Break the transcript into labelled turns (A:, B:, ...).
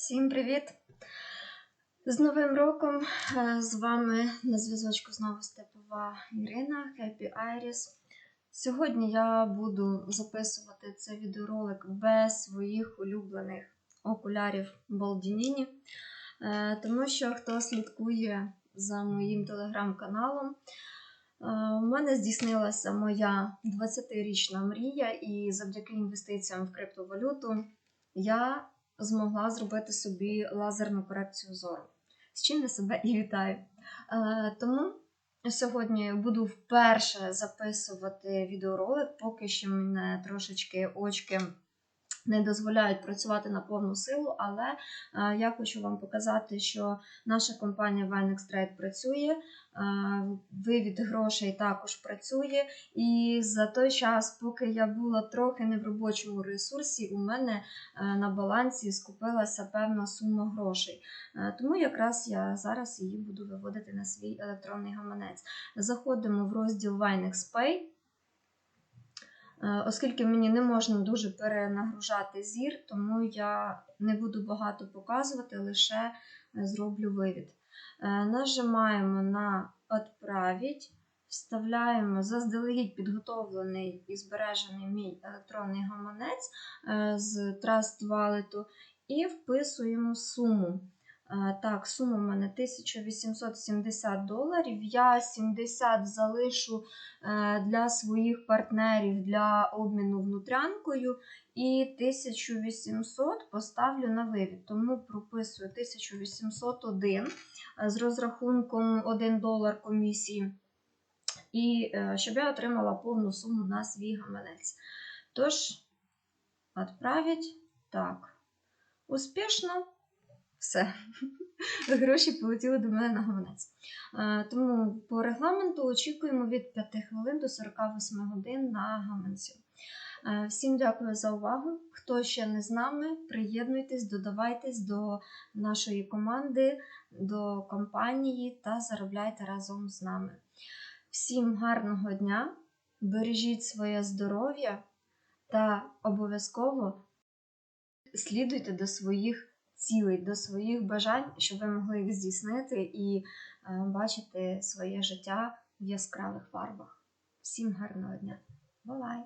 A: Всім привіт! З Новим роком Е, з вами на зв'язочку знову Степова Ірина, Happy Iris. Сьогодні я буду записувати цей відеоролик без своїх улюблених окулярів Болдініні, Е, тому що хто слідкує за моїм телеграм-каналом, е, у мене здійснилася моя 20-річна мрія, і завдяки інвестиціям в криптовалюту я змогла зробити собі лазерну корекцію зору. З чим я себе і вітаю. Е, тому сьогодні буду вперше записувати відеоролик, поки що мене трошечки очки не дозволяють працювати на повну силу, але е, я хочу вам показати, що наша компанія Vinex Trade працює, е, вивід грошей також працює. І за той час, поки я була трохи не в робочому ресурсі, у мене е, на балансі скупилася певна сума грошей. Тому якраз я зараз її буду виводити на свій електронний гаманець. Заходимо в розділ Vinex Pay. Е, Оскільки мені не можна дуже перенагружати зір, тому я не буду багато показувати, лише е, зроблю вивід. Е, Нажимаємо на «Отправить», вставляємо заздалегідь підготовлений і збережений мій електронний гаманець з Trust Wallet і вписуємо суму. Е, Так, сума в мене 1870 доларів. Я 70 залишу е, для своїх партнерів для обміну внутрянкою, і 1800 поставлю на вивід. Тому прописую 1801 е, з розрахунком 1 долар комісії. І щоб я отримала повну суму на свій гаманець. Тож, відправить. Так. Успішно. Все. Гроші полетіли до мене на гаманець. Е, Тому по регламенту очікуємо від 5 хвилин до 48 годин на гаманці. Е, Всім дякую за увагу. Хто ще не з нами, приєднуйтесь, додавайтесь до нашої команди, до компанії та заробляйте разом з нами. Всім гарного дня, бережіть своє здоров'я та обов'язково слідуйте до своїх цілей, до своїх бажань, щоб ви могли їх здійснити і е, бачити своє життя в яскравих фарбах. Всім гарного дня! Бувай!